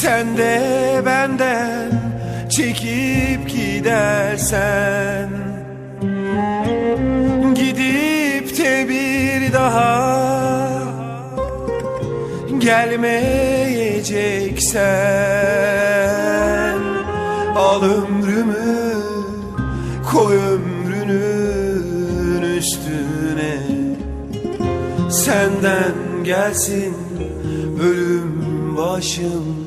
Sen de benden çekip gidersen. Gidip de bir daha gelmeyeceksen. Al ömrümü koy ömrünün üstüne. Senden gelsin ölüm başım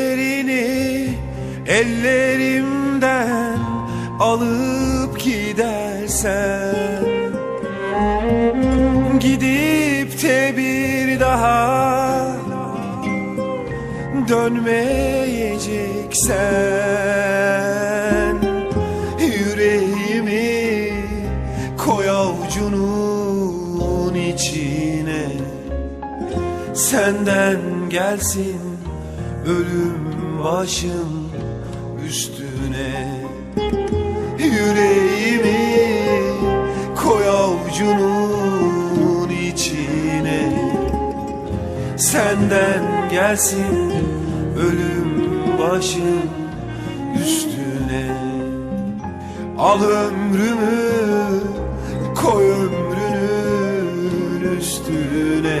Ellerini ellerimden alıp gidersen. Gidip de bir daha dönmeyeceksen. Yüreğimi koy avucunun içine. Senden gelsin ölüm başım üstüne. Yüreğimi koy avucunun içine. Senden gelsin ölüm başım üstüne. Al ömrümü koy ömrünün üstüne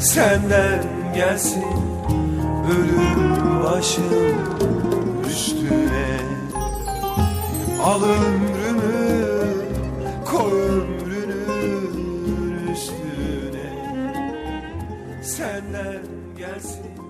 Senden gelsin ölüm başım üstüne. Al ömrümü koy ömrünün üstüne. Senden gelsin